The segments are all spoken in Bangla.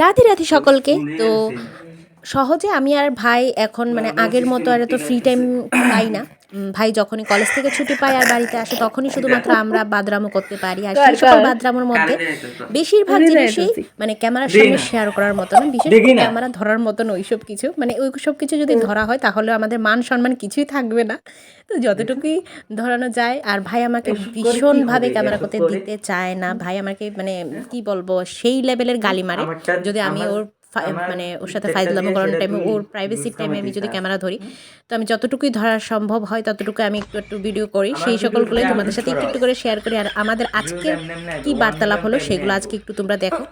রাধে রাধে সকলকে। তো সহজে আমি আর ভাই এখন মানে আগের মতো আর এত ফ্রি টাইম পাই না। ভাই যখনই কলেজ থেকে ছুটি পায় আর বাড়িতে আসে তখনই শুধুমাত্র আমরা বাদরামো করতে পারি। আর সেই সকল বাদরামোর মধ্যে বেশিরভাগ জিনিসই মানে ক্যামেরার সামনে শেয়ার করার মতো না বিশেষ করে ক্যামেরা ধরার মতন ওইসব কিছু। মানে ওই সব কিছু যদি ধরা হয় তাহলে আমাদের মান সম্মান কিছুই থাকবে না। তো যতটুকুই ধরানো যায় আর ভাই আমাকে ভীষণভাবে ক্যামেরা করতে দিতে চায় না। ভাই আমাকে মানে কি বলব সেই লেভেলের গালি মারে। যদি আমি ওর মানে ওর সাথে ফাইজলামো করানোর টাইমে ওর প্রাইভেসির টাইমে আমি যদি ক্যামেরা ধরি তো আমি যতটুকুই ধরা সম্ভব হয় ততটুকু আমি একটু একটু ভিডিও করি। সেই সকলগুলোই তোমাদের সাথে একটু একটু করে শেয়ার করি। আর আমাদের আজকে কি বার্তালাপ হলো সেগুলো আজকে একটু তোমরা দেখো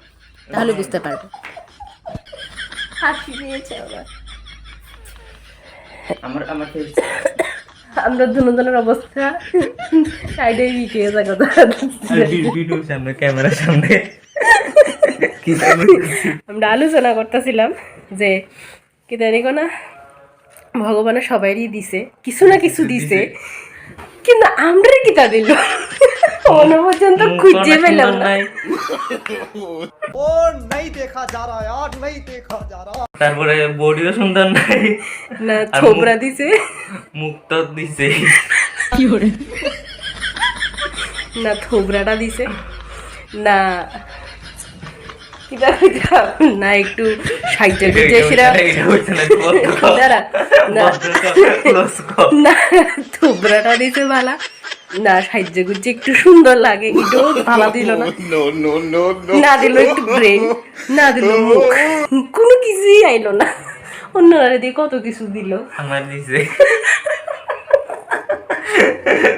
তাহলে বুঝতে পারবে। হাসি নিয়েছে আমার আমার আমরা দুজনের অবস্থা সাইডে যাক আর ভিডিও সামনে ক্যামেরার সামনে। আমরা আলোচনা করতেছিলাম যে কি জানি না ভগবানের সবাইরই দিছে কিছু না কিছু দিছে কিন্তু আমরা কি তা দিল তারপরে বডিও সুন্দর নাই। না ছোবরা দিছে। মুক্ত দিছে। কি করে না থোবরাটা দিছে। না না একটু দিতে ভালা না। সাহায্য করছে একটু সুন্দর লাগে দিল না। না দিল একটু ব্রেন না দিল মুখ। কোনো কিছুই আইলো না। অন্যরা দিয়ে কত কিছু দিল। আমার দিছে।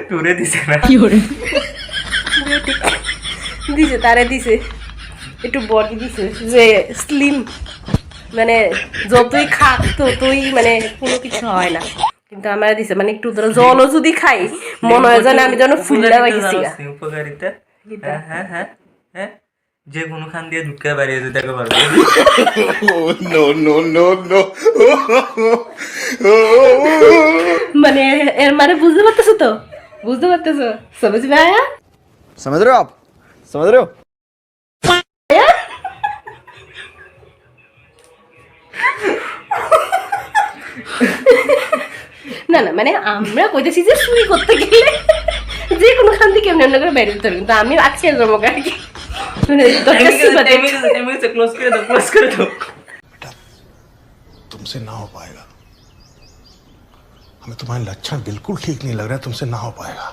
তুরে দিছে না। কি করে দিছে তারে দিছে। একটু বডি দিছে যে স্লিম মানে যতই খাক ততই মানে কোনো কিছু হয় না। কিন্তু আমার দিছে মানে একটু ধরো জলও যদি খাই মনে হয় যেন আমি যেন ফুল্লা উপকারিতা হ্যাঁ, হ্যাঁ, হ্যাঁ, যে কোনো খান দিয়ে ঢুকে বাড়িয়ে যেতে পারবে। মানে এর মানে বুঝতে পারতেছো তো? বুঝতে পারতেছো? সমঝ না না মানে আমরা কইতেছি যে চুরি করতে গেলে যে কোনো খান থেকে এমনি এমনি করে বাইরে দিতে হবে কিন্তু আমি আজকে জমা আর কি মানে দরকার ছিল না। ক্লোজ করে দাও ক্লোজ করে দাও तुमसे ना हो पाएगा हमें तुम्हारे लक्षण बिल्कुल ठीक नहीं लग रहा है तुमसे ना हो पाएगा